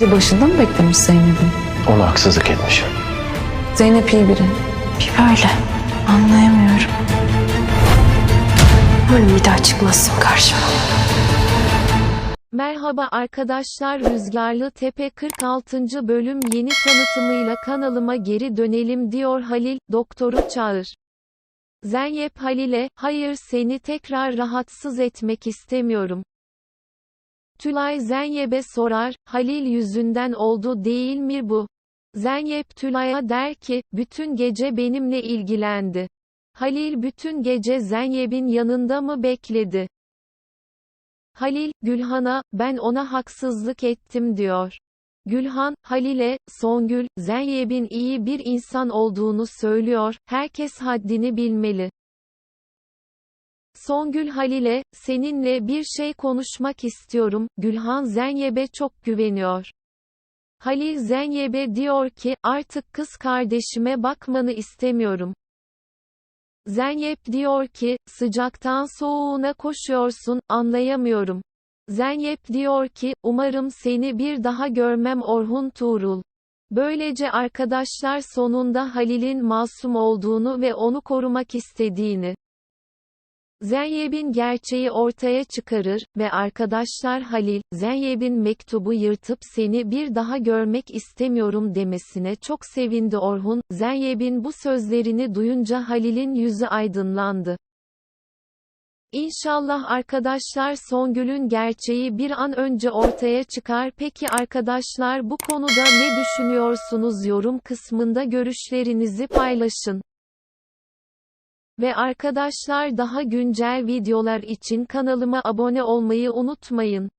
Başında mı beklemiş Zeynep'in? Ona haksızlık etmişim. Zeynep iyi biri. Bir böyle. Anlayamıyorum. Umarım bir daha çıkmazsın karşıma. Merhaba arkadaşlar Rüzgarlı Tepe 46. bölüm yeni tanıtımıyla kanalıma geri dönelim diyor Halil, doktoru çağır. Zenyep Halil'e, hayır seni tekrar rahatsız etmek istemiyorum. Tülay Zenyep'e sorar, Halil yüzünden oldu değil mi bu? Zenyep Tülay'a der ki, bütün gece benimle ilgilendi. Halil bütün gece Zenyep'in yanında mı bekledi? Halil, Gülhan'a, ben ona haksızlık ettim diyor. Gülhan, Halil'e, Songül, Zeynep'in iyi bir insan olduğunu söylüyor, herkes haddini bilmeli. Songül Halil'e, seninle bir şey konuşmak istiyorum, Gülhan Zeynep'e çok güveniyor. Halil Zeynep'e diyor ki, artık kız kardeşime bakmanı istemiyorum. Zeynep diyor ki, sıcaktan soğuğuna koşuyorsun, anlayamıyorum. Zeynep diyor ki, umarım seni bir daha görmem Orhun Tuğrul. Böylece arkadaşlar sonunda Halil'in masum olduğunu ve onu korumak istediğini. Zeynep'in gerçeği ortaya çıkarır ve arkadaşlar Halil, Zeynep'in mektubu yırtıp seni bir daha görmek istemiyorum demesine çok sevindi Orhun, Zeynep'in bu sözlerini duyunca Halil'in yüzü aydınlandı. İnşallah arkadaşlar Songül'ün gerçeği bir an önce ortaya çıkar. Peki arkadaşlar bu konuda ne düşünüyorsunuz yorum kısmında görüşlerinizi paylaşın. Ve arkadaşlar daha güncel videolar için kanalıma abone olmayı unutmayın.